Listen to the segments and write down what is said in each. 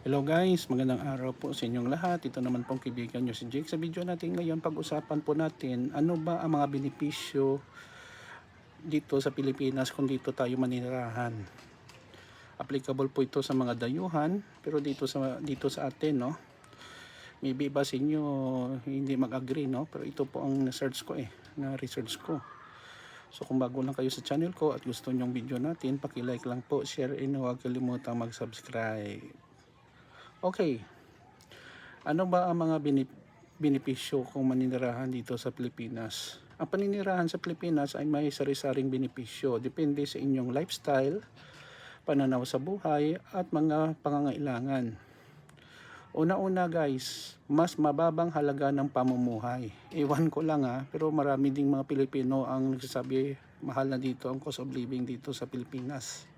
Hello guys, magandang araw po sa inyong lahat. Ito naman pong kaibigan nyo si Jake. Sa video natin ngayon, pag-usapan po natin ano ba ang mga benepisyo dito sa Pilipinas kung dito tayo maninirahan. Applicable po ito sa mga dayuhan, pero dito sa dito sa atin, no. Maybe iba sa inyo hindi mag-agree, no, pero ito po ang na-search ko eh, na-research ko. So kung bago lang kayo sa channel ko at gusto nyong video natin, paki-like lang po, share and huwag kalimutang mag-subscribe. Okay. Ano ba ang mga binip benepisyo kung maninirahan dito sa Pilipinas? Ang paninirahan sa Pilipinas ay may sari-saring benepisyo. Depende sa inyong lifestyle, pananaw sa buhay, at mga pangangailangan. Una-una guys, mas mababang halaga ng pamumuhay. Ewan ko lang ha, pero marami ding mga Pilipino ang nagsasabi mahal na dito ang cost of living dito sa Pilipinas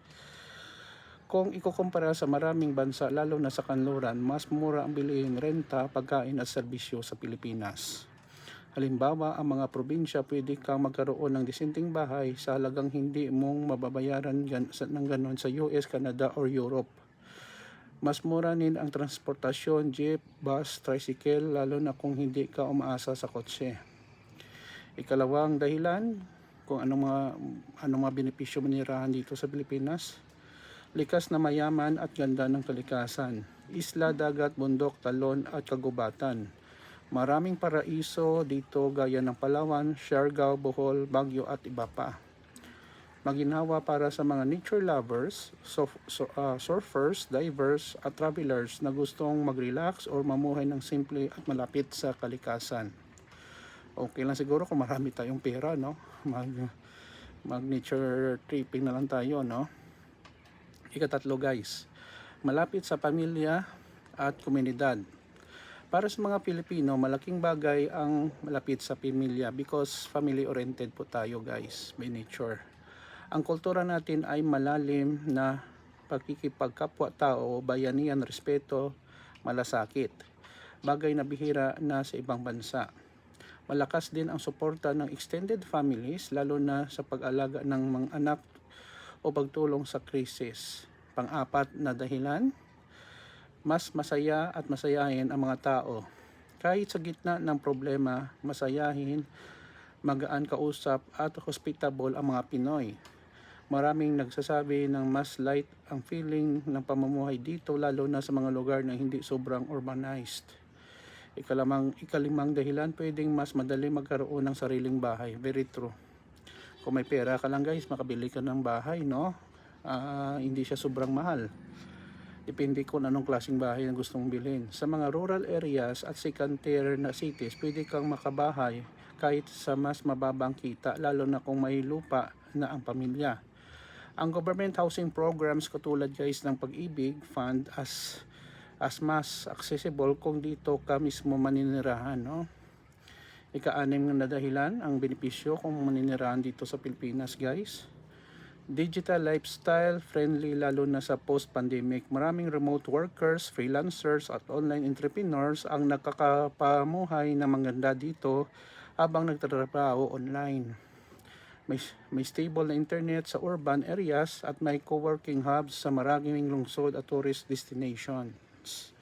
kung ikukumpara sa maraming bansa, lalo na sa kanluran, mas mura ang bilihin renta, pagkain at serbisyo sa Pilipinas. Halimbawa, ang mga probinsya pwede kang magkaroon ng disenteng bahay sa halagang hindi mong mababayaran gan- ng ganon sa US, Canada or Europe. Mas mura din ang transportasyon, jeep, bus, tricycle, lalo na kung hindi ka umaasa sa kotse. Ikalawang dahilan, kung anong mga, anong mga benepisyo manirahan dito sa Pilipinas, likas na mayaman at ganda ng kalikasan. Isla, dagat, bundok, talon at kagubatan. Maraming paraiso dito gaya ng Palawan, Siargao, Bohol, Baguio at iba pa. Maginawa para sa mga nature lovers, surf, so, ah, surfers, divers at travelers na gustong mag-relax or mamuhay ng simple at malapit sa kalikasan. Okay lang siguro kung marami tayong pera, no? Mag, mag nature tripping na lang tayo, no? Ikatatlo guys, malapit sa pamilya at komunidad. Para sa mga Pilipino, malaking bagay ang malapit sa pamilya because family oriented po tayo guys by nature. Ang kultura natin ay malalim na pagkikipagkapwa-tao, bayanihan, respeto, malasakit. Bagay na bihira na sa ibang bansa. Malakas din ang suporta ng extended families lalo na sa pag-alaga ng mga anak o pagtulong sa krisis. Pang-apat na dahilan, mas masaya at masayahin ang mga tao. Kahit sa gitna ng problema, masayahin, magaan kausap at hospitable ang mga Pinoy. Maraming nagsasabi ng mas light ang feeling ng pamumuhay dito lalo na sa mga lugar na hindi sobrang urbanized. Ikalamang, ikalimang dahilan, pwedeng mas madali magkaroon ng sariling bahay. Very true. Kung may pera ka lang guys, makabili ka ng bahay, no? Ah, hindi siya sobrang mahal. Depende kung anong klaseng bahay ang gustong bilhin. Sa mga rural areas at second tier na cities, pwede kang makabahay kahit sa mas mababang kita, lalo na kung may lupa na ang pamilya. Ang government housing programs katulad guys ng pag-ibig fund as as mas accessible kung dito ka mismo maninirahan, no? Ika-anim na dahilan ang benepisyo kung maninirahan dito sa Pilipinas, guys. Digital lifestyle friendly lalo na sa post-pandemic. Maraming remote workers, freelancers at online entrepreneurs ang nakakapamuhay na maganda dito habang nagtatrabaho online. May, may stable na internet sa urban areas at may co-working hubs sa maraming lungsod at tourist destinations.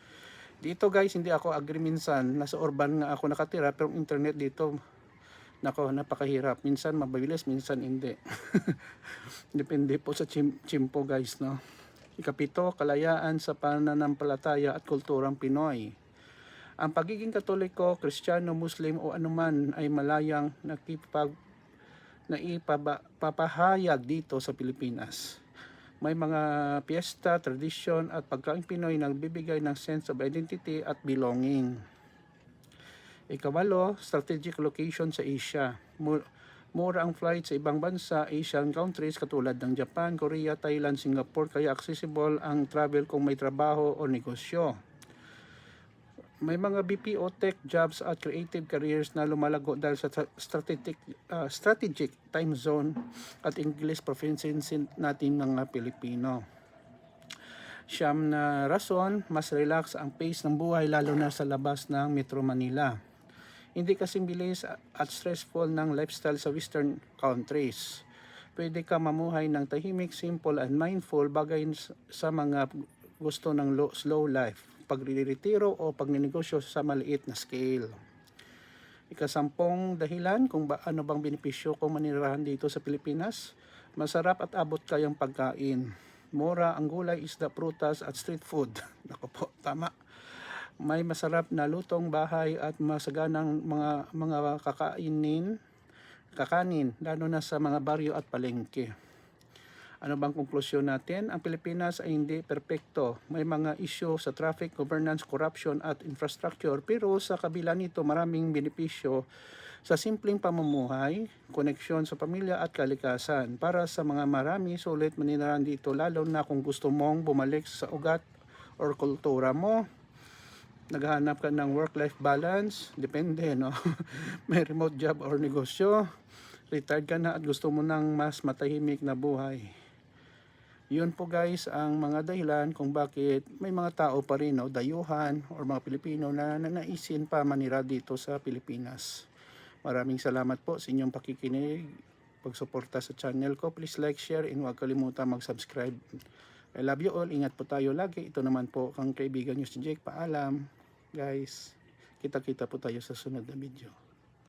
Dito guys, hindi ako agree minsan. Nasa urban nga ako nakatira pero internet dito nako napakahirap. Minsan mabilis, minsan hindi. Depende po sa chim chimpo guys, no. Ikapito, kalayaan sa pananampalataya at kulturang Pinoy. Ang pagiging katoliko, kristyano, muslim o anuman ay malayang nakipag naipapahayag dito sa Pilipinas. May mga piyesta, tradisyon at pagkain Pinoy na nagbibigay ng sense of identity at belonging. Ikawalo, strategic location sa Asia. Mu- Mura ang flight sa ibang bansa, Asian countries katulad ng Japan, Korea, Thailand, Singapore, kaya accessible ang travel kung may trabaho o negosyo. May mga BPO tech jobs at creative careers na lumalago dahil sa tra- strategic, ah, strategic time zone at English proficiency natin mga Pilipino. Siyam na rason, mas relax ang pace ng buhay lalo na sa labas ng Metro Manila. Hindi kasing bilis at stressful ng lifestyle sa western countries. Pwede ka mamuhay ng tahimik, simple and mindful bagay sa mga gusto ng low, slow life, pagre-retiro o pagninegosyo sa maliit na scale. Ikasampung dahilan kung ba, ano bang benepisyo kung manirahan dito sa Pilipinas. Masarap at abot kayang pagkain. Mura ang gulay, isda, prutas at street food. Nako po, tama. May masarap na lutong bahay at masaganang mga mga kakainin, kakanin, lalo na sa mga baryo at palengke. Ano bang konklusyon natin? Ang Pilipinas ay hindi perpekto. May mga isyo sa traffic, governance, corruption at infrastructure. Pero sa kabila nito, maraming benepisyo sa simpleng pamumuhay, koneksyon sa pamilya at kalikasan. Para sa mga marami, sulit manirahan dito lalo na kung gusto mong bumalik sa ugat or kultura mo. Naghahanap ka ng work-life balance, depende, no? May remote job or negosyo, retired ka na at gusto mo ng mas matahimik na buhay. Yun po guys ang mga dahilan kung bakit may mga tao pa rin, no, dayuhan or mga Pilipino na nanaisin pa manira dito sa Pilipinas. Maraming salamat po sa inyong pakikinig, pagsuporta sa channel ko. Please like, share, and huwag kalimutan mag-subscribe. I love you all. Ingat po tayo lagi. Ito naman po ang kaibigan nyo si Jake. Paalam, guys. Kita-kita po tayo sa sunod na video.